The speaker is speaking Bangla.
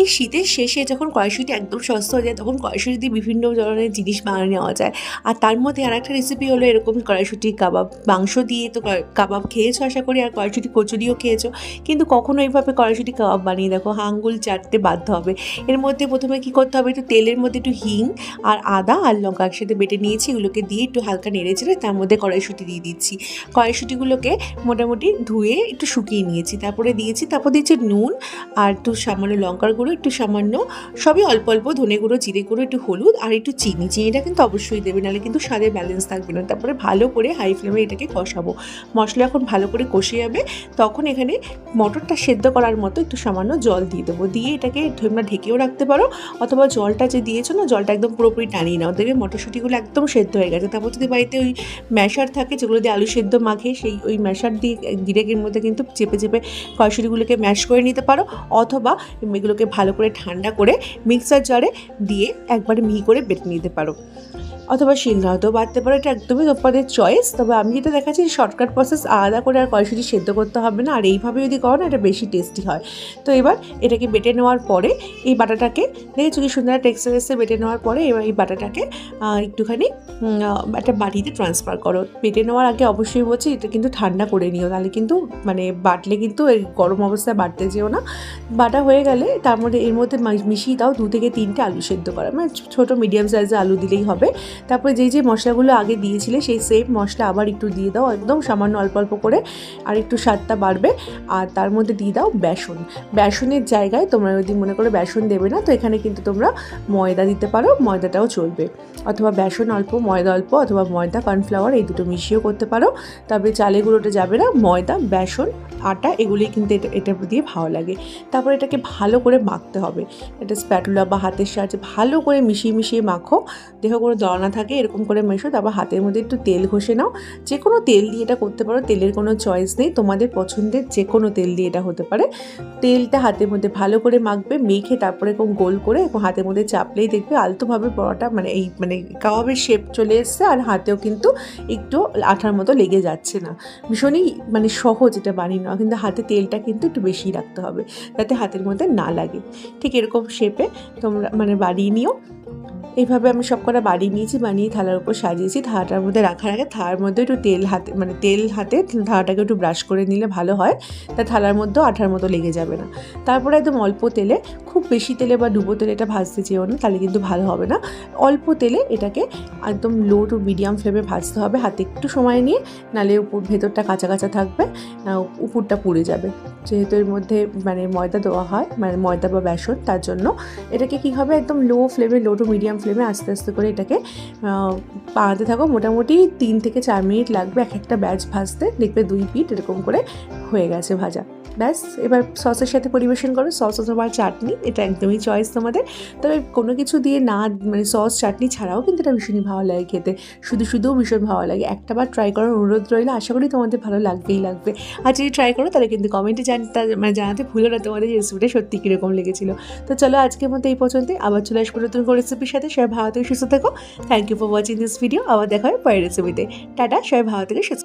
এই শীতের শেষে যখন কড়াইশুঁটি একদম সস্তা হয়ে যায়, তখন কড়াইশুঁটি দিয়ে বিভিন্ন ধরনের জিনিস বানিয়ে নেওয়া যায়। আর তার মধ্যে আর একটা রেসিপি হলো এরকম কড়াইশুঁটি কাবাব। মাংস দিয়ে তো কাবাব খেয়েছো আশা করি, আর কড়াইশুঁটি কচুরিও খেয়েছো। কিন্তু কখনো এইভাবে কড়াইশুঁটি কাবাব বানিয়ে দেখো, আঙ্গুল চাটতে বাধ্য হবে। এর মধ্যে প্রথমে কি করতে হবে, একটু তেলের মধ্যে একটু হিং আর আদা আর লঙ্কা একসাথে বেটে নিয়েছি। এগুলোকে দিয়ে একটু হালকা নেড়ে তার মধ্যে কড়াইশুঁটি দিয়ে দিচ্ছি। কড়াইশুঁটিগুলোকে মোটামুটি ধুয়ে একটু শুকিয়ে নিয়েছি। তারপরে দিয়েছি, তারপর দিয়েছি নুন আর একটু সামান্য লঙ্কার গুঁড়ো, একটু সামান্য, সবই অল্প অল্প ধনে গুঁড়ো, জিরে গুঁড়ো, একটু হলুদ আর একটু চিনি। চিনিটা কিন্তু অবশ্যই দেবে, নাহলে কিন্তু স্বাদে ব্যালেন্স থাকবে না। তারপরে ভালো করে হাই ফ্লেমে এটাকে কষাবো। মশলা এখন ভালো করে কষে যাবে, তখন এখানে মটরটা সেদ্ধ করার মতো একটু সামান্য জল দিয়ে দেবো। দিয়ে এটাকে তোমরা ঢেকেও রাখতে পারো, অথবা জলটা যে দিয়েছ না, জলটা একদম পুরোপুরি টানিয়ে নাও। দেখবে মটরশুঁটিগুলো একদম সেদ্ধ হয়ে গেছে। তারপর যদি বাড়িতে ওই ম্যাশার থাকে, যেগুলো দিয়ে আলু সেদ্ধ মাখে, সেই ওই ম্যাশার দিয়ে গিরেকের মধ্যে কিন্তু চেপে চেপে কড়াইশুঁটিগুলোকে ম্যাশ করে নিতে পারো, অথবা এগুলোকে ভালো করে ঠান্ডা করে মিক্সার জারে দিয়ে একবারে মিহি করে বেটে নিতে পারো। অথবা শিলনোড়াতেও বাড়তে পারো, এটা একদমই তোমাদের চয়েস তবে আমি যেটা দেখাচ্ছি শর্টকাট প্রসেস আলাদা করে আর কড়াইশুঁটি সেদ্ধ করতে হবে না, আর এইভাবে যদি করো না, এটা বেশি টেস্টি হয়। তো এবার এটাকে বেটে নেওয়ার পরে এই বাটাটাকে, দেখেছ কি সুন্দর টেক্সচার এসে বেটে নেওয়ার পরে এবার এই বাটাটাকে একটুখানি একটা বাটিতে ট্রান্সফার করো। বেটে নেওয়ার আগে অবশ্যই বলছি, এটা কিন্তু ঠান্ডা করে নিও তাহলে কিন্তু মানে বাটলে কিন্তু এই গরম অবস্থায় বাটতে যেও না। বাটা হয়ে গেলে তার মধ্যে, এর মধ্যে মিশিয়ে দাও দু থেকে তিনটে আলু সেদ্ধ করা। মানে ছোটো মিডিয়াম সাইজের আলু দিলেই হবে। তারপরে যেই যে মশলাগুলো আগে দিয়েছিলে, সেই সেম মশলা আবার একটু দিয়ে দাও, একদম সামান্য অল্প অল্প করে, আর একটু স্বাদটা বাড়বে। আর তার মধ্যে দিয়ে দাও বেসন। বেসনের জায়গায় তোমরা যদি মনে করো বেসন দেবে না, তো এখানে কিন্তু তোমরা ময়দা দিতে পারো, ময়দাটাও চলবে। অথবা বেসন অল্প, ময়দা অল্প অথবা ময়দা কর্নফ্লাওয়ার এই দুটো মিশিয়েও করতে পারো। তবে চালে গুঁড়োটা যাবে না, ময়দা, বেসন আটা এগুলি কিন্তু এটা এটা দিয়ে ভালো লাগে। তারপর এটাকে ভালো করে মাখতে হবে। এটা স্প্যাটুলা বা হাতের সাহায্যে ভালো করে মিশিয়ে মিশিয়ে মাখো। দেহ কোনো দড়া থাকে, এরকম করে মেশো। তারপর হাতের মধ্যে একটু তেল ঘষে নাও। যে কোনো তেল দিয়ে এটা করতে পারো, তেলের কোনো চয়েস নেই। তোমাদের পছন্দের যে কোনো তেল দিয়ে এটা হতে পারে। তেলটা হাতের মধ্যে ভালো করে মাখবে, মেখে তারপরে এরকম গোল করে এবং হাতের মধ্যে চাপলেই দেখবে আলতোভাবে পরোটা মানে এই মানে কাবাবের শেপ চলে এসছে আর হাতেও কিন্তু একটু আঠার মতো লেগে যাচ্ছে না। ভীষণই মানে সহজ এটা বানিয়ে নেওয়া কিন্তু হাতে তেলটা কিন্তু একটু বেশি রাখতে হবে, যাতে হাতের মধ্যে না লাগে। ঠিক এরকম শেপে তোমরা মানে বাড়িয়ে নিও। এইভাবে আমি সব কটা বাড়িয়ে নিয়েছি, বানিয়ে থালার উপর সাজিয়েছি, থালাটার মধ্যে রাখার আগে থালার মধ্যে একটু তেল হাতে মানে তেল হাতে থালাটাকে একটু ব্রাশ করে নিলে ভালো হয়, তা থালার মধ্যেও আঠার মতো লেগে যাবে না। তারপরে একদম অল্প তেলে, খুব বেশি তেলে বা ডুবো তেলে এটা ভাজতে চেয়েও না, তাহলে কিন্তু ভালো হবে না। অল্প তেলে এটাকে একদম লো টু মিডিয়াম ফ্লেমে ভাজতে হবে, হাতে একটু সময় নিয়ে, নালে উপর ভেতরটা কাঁচা কাঁচা থাকবে উপরটা পুড়ে যাবে। যেহেতু এর মধ্যে মানে ময়দা দেওয়া হয় মানে ময়দা বা বেসন, তার জন্য এটাকে কী হবে একদম লো ফ্লেমে লো টু মিডিয়াম ফ্লেমে আস্তে আস্তে করে এটাকে বানাতে থাকো। মোটামুটি তিন থেকে চার মিনিট লাগবে এক একটা ব্যাচ ভাজতে। দেখবে দুই পিঠ এরকম করে হয়ে গেছে ভাজা। ব্যাস, এবার সসের সাথে পরিবেশন করো। সস অথবা চাটনি, এটা একদমই চয়েস তোমাদের। তবে কোনো কিছু দিয়ে না মানে সস, চাটনি ছাড়াও কিন্তু এটা ভীষণই ভালো লাগে খেতে। শুধু শুধুও ভীষণ ভালো লাগে। একটা বার ট্রাই করার অনুরোধ রইলে, আশা করি তোমাদের ভালো লাগবেই লাগবে। আর যদি ট্রাই করো, তাহলে কিন্তু কমেন্টে জানতা মানে জানাতে ভুলো না তোমাদের রেসিপিটা সত্যি কীরকম লেগেছিলো। তো চলো আজকের মতো এই পর্যন্তই। আবার চলে আসব নতুন রেসিপির সাথে। সবাই ভালো থেকে, সুস্থ থাকো। Thank you for watching this video আবার দেখা হয় পরের রেসিপিতে টাটা, সবাই ভালো থেকে, সুস্থ